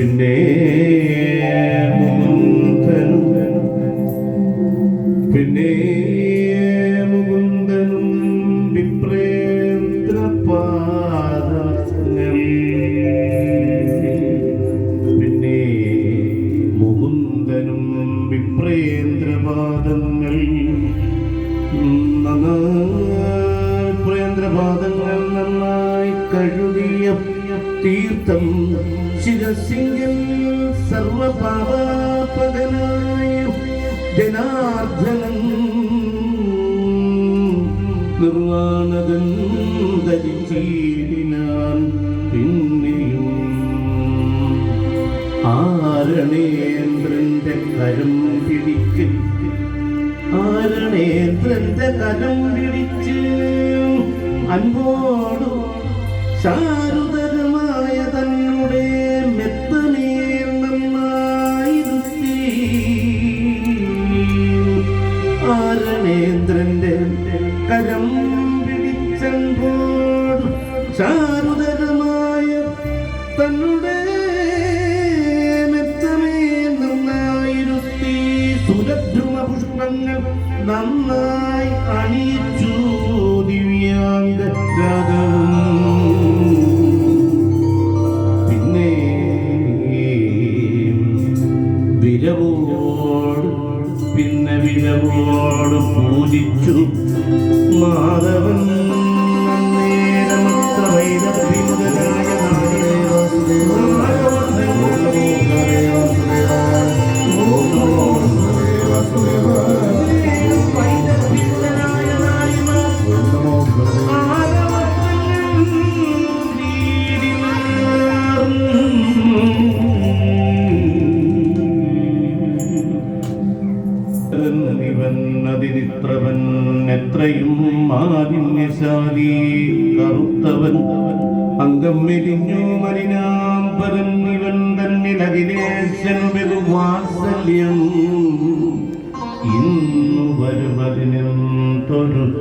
പിന്നെ മുകുന്ദനും പിന്നെ മുകുന്ദനും മുകുന്ദനും വിപ്രേന്ദ്രപാദങ്ങൾ നന്നായി പ്രേന്ദ്രപാദങ്ങൾ തീർത്ഥം ശിരസിംഗൽ സർവപാപകനായ ജനാർദ്ദനൻ നിർവാണതൻ പിന്നെയും ആരണേന്ദ്രന്റെ കരം പിടിക്ക് ആരണേന്ദ്രന്റെ കരം പിടിച്ച് അൻപോടും ശാരുതരമായ കരം പിടിച്ചൻപോടു ശാരുതരമായ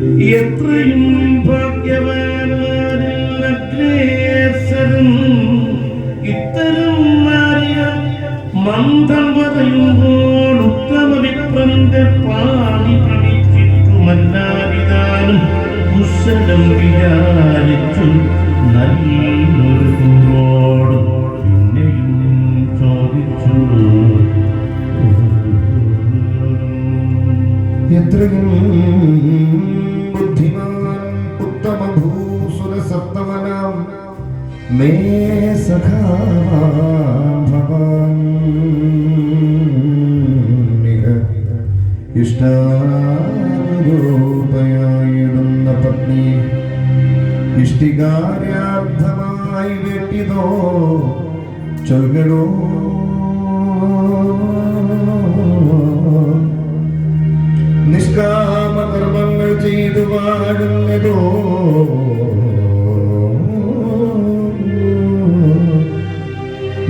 എത്രയും ഭാഗ്യവാനും ഇത്തരം മാറിയ മന്ദം പറയുമ്പോൾ ഉത്തമ വിപ്രന്റെ പാടി പിടിച്ചിട്ടുമല്ലാതിതാനും കുശലം വിചാരിച്ചു നല്ലൊരു കൂറോട് എത്രയും സഖാ ഭവാൻ. മിക ഇഷ്ടാരൂപയായിടുന്ന പത്നി ഇഷ്ടികാര്യാർത്ഥമായി വെട്ടിതോ ചൊൽകളോ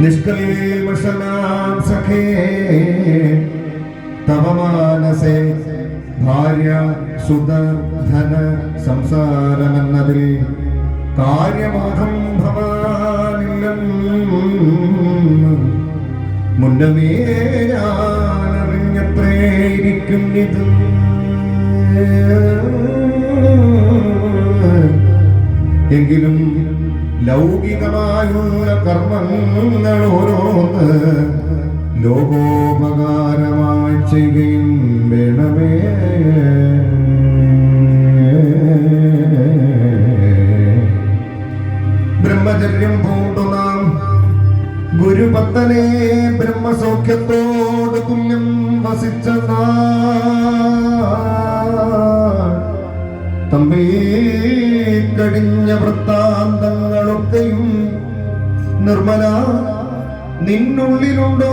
നിഷ്കൽമഷനാം സഖേ. തവ മാനസേ ഭാര്യ സുതർ ധന സംസാരമെന്നതിൽ കാര്യമാകം ഭവാനില്ലം മുന്നമേ ഞാനറിഞ്ഞത്രേരിക്കും ഇത്. എങ്കിലും ലൗകികമായുള്ള കർമ്മങ്ങൾ ഓരോന്ന് ലോകോപകാരമായി ചെയ്യുകയും വേണമേ. ബ്രഹ്മചര്യം പൂണ്ടു നാം ഗുരുപത്തനെ ബ്രഹ്മസൗഖ്യത്തോട് തുല്യം വസിച്ച തമ്പി കടിഞ്ഞ വൃത്താന്തങ്ങളൊക്കെയും നിർമ്മല നിന്നുള്ളിലുണ്ടോ?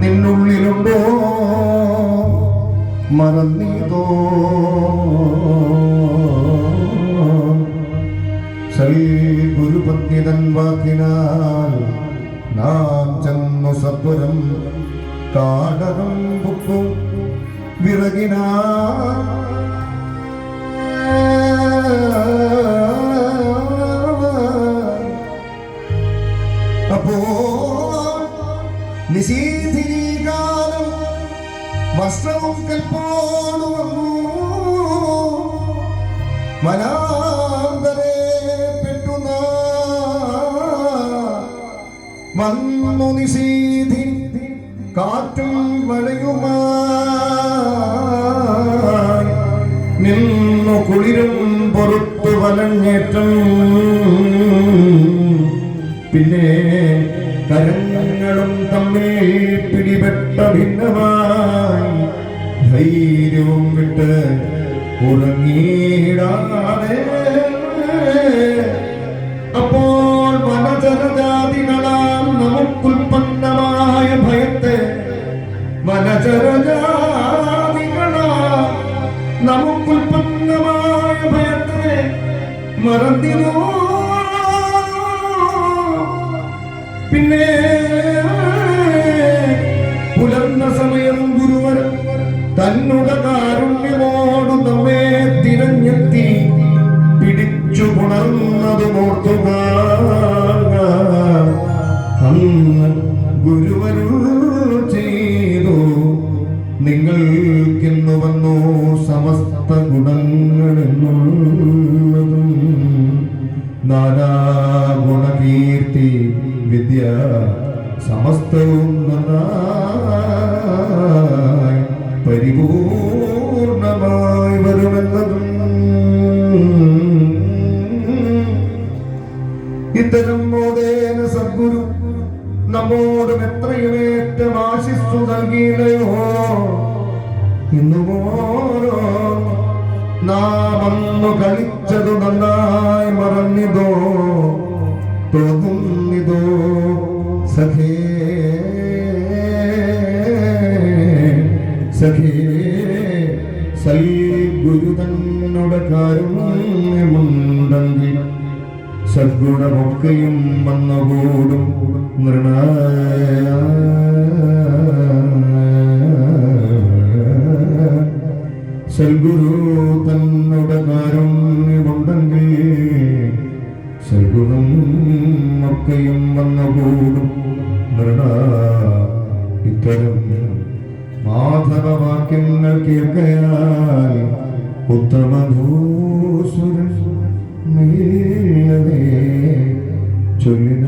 നിന്നുള്ളിലുണ്ടോ? മറന്നീതോ? ഗുരുപത്നിതൻ വാക്കിനാൽ നാം ചെന്നു സത്വരം കാടകം വിറകിനാ വന്നു നിശീധി കാറ്റും മഴയുമായി നിന്നു കുളിരും പുറത്തു വലഞ്ഞേറ്റം. പിന്നെ കരങ്ങളും തമ്മിൽ പിടിപെട്ട ഭിന്നമായി ധൈര്യവും വിട്ട് ഉറങ്ങിയിടാതെ ഗുരുവരുൾ ചെയ്തു. നിങ്ങൾക്കിന്നു വന്നു സമസ്ത ഗുണങ്ങളെന്നുള്ളതും നാനാഗുണകീർത്തി വിദ്യ സമസ്തവും നന്നായി പരിപൂർണമായി വരുമെന്നതും ഇത്തരം മോദേന സദ്ഗുരു നമ്മോടും എത്രയുമേറ്റം ആശിസ്സു നൽകിയില്ലയോ ഇന്നുമോരോ നാം അന്നു കളിച്ചത് നന്നായി മറന്നിതോ തോന്നുന്നിതോ സഖേ. സഖേ സൽഗുരു തന്നോട് കാരുണ്യമുണ്ടെങ്കിൽ സദ്ഗുണമൊക്കെയും വന്നുകൂടും നൃണായ സൽഗുരു തന്നോട് കാരുണ്യമുണ്ടെങ്കിൽ സൽഗുണം ഒക്കെയും വന്നുകൂടും നൃണ ഇത്തരം മാധവവാക്യങ്ങൾ കേൾക്കയാൽ ഉത്തമഭൂസുരൻ ചൊല്ലിന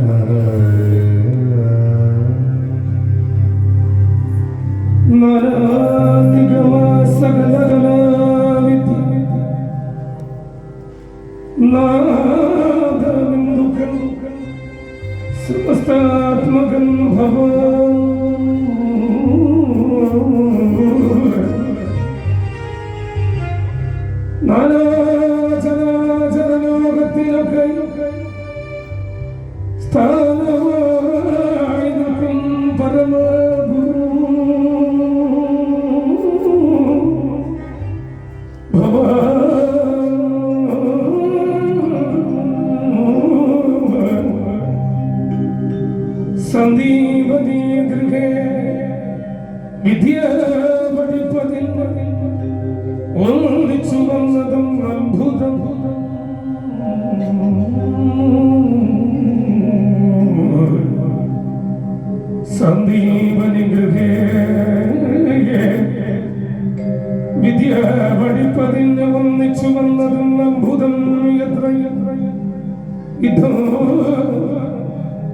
ഇതോ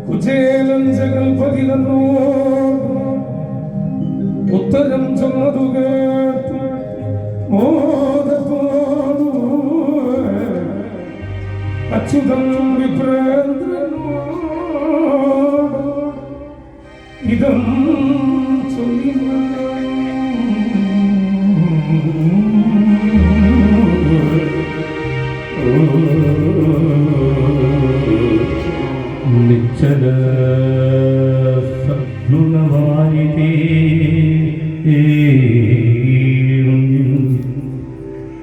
കുചേലൻ ജഗൽപതിലെന്നോ ഉത്തരം ചൊന്നതു കേട്ട്. മോദത്തോടു അച്യുതം വിപ്രേന്ദ്രനോട്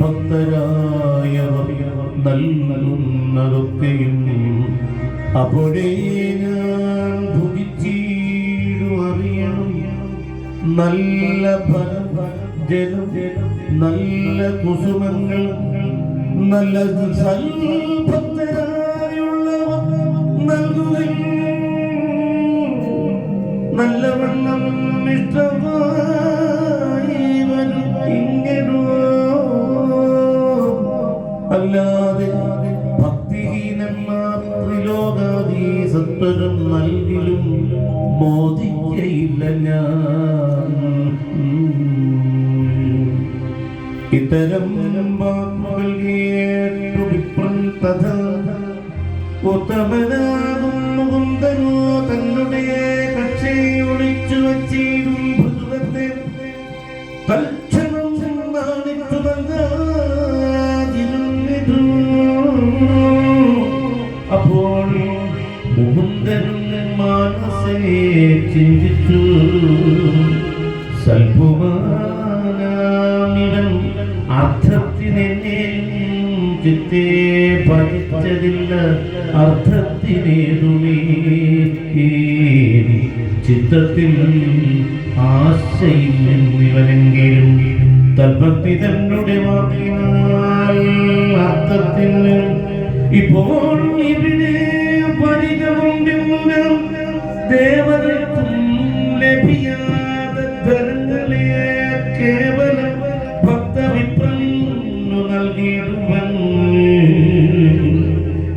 ഭക്തരായവർ നൽകുന്നതൊക്കെയും അപ്പോഴേ ഞാൻ ഭുജിച്ചീടു അറിയണം. നല്ല ഫലം നല്ല കുസുമങ്ങൾ നല്ല സൽഭക്തരായുള്ളവ നൽകുകയും നല്ല വെള്ളം ഇഷ്ടമായി അല്ലാതെ ഭക്തിഹീനന്മാർ നൽകിലും മോദിക്കയില്ല ഞാൻ. ഇത്തരം കേട്ടു തന്നുടെ കക്ഷി ഒളിച്ചു വച്ചിടും ചിന്തിച്ചു. സൽപുമാനാമിവൻ അർത്ഥത്തിനെന്നെ ചിത്തെ പഠിച്ചതില്ല അർത്ഥത്തിനേതുമേ ചിത്തത്തിൽ ആശയില്ലെന്നിവനെങ്കിലും തൽഭക്തി തന്നെ വാക്കിനാൽ അർത്ഥത്തിൽ ഇപ്പോൾ ഇവിടെ ദേവതയ്ക്കും ലഭിയാതെ ധനങ്ങളെ കേവലം ഭക്തവിപ്രന്നു നൽകിയിടുവൻ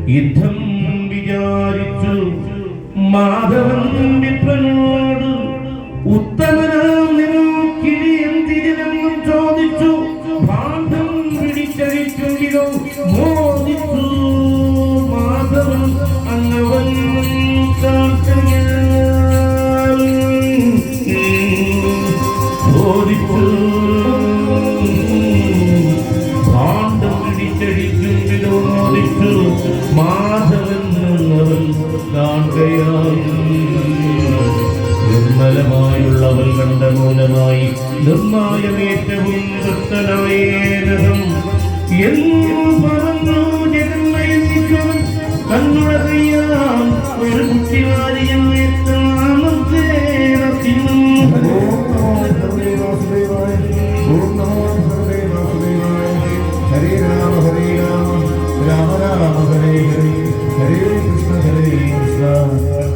യുദ്ധം വിചാരിച്ചു മാധവൻ വിപ്രനോട് നിർമ്മലമായുള്ളവൾ കണ്ട മൂലമായി നിർമ്മാലമേറ്റവും തൃപ്തനായേനകം എന്നു പറഞ്ഞു ജഗന്മയനിക്കവൻ തന്നുടെ ഒരു കുട്ടിവാരിയം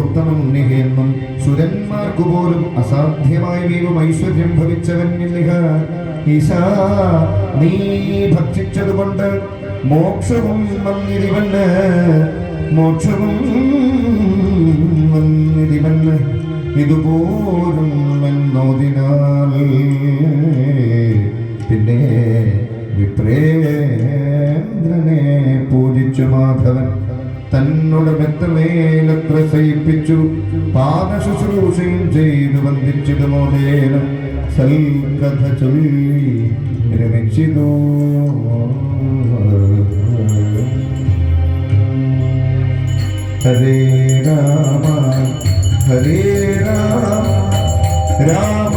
വിപ്രോത്തമം നിഹയെന്നും സുരന്മാർക്കു പോലും അസാധ്യമായ വീവും ഐശ്വര്യം ഭവിച്ചവൻ നീ ഭക്ഷിച്ചതുകൊണ്ട് മോക്ഷവും വന്നിരിവന് മോക്ഷവും വന്നിരിവന് ഇതുപോലും പിന്നെ വിപ്രേന്ദ്രനെ പൂജിച്ചു മാധവൻ തന്നോട് മെത്രമേലത്ര സയിപ്പിച്ചു പാദ ചെയ്തു വന്ദിച്ചിടുമോദേന സൽകഥ ചൊല്ലി രമിച്ചിതോ ഹരേ രാമ ഹരേ രാമ രാമ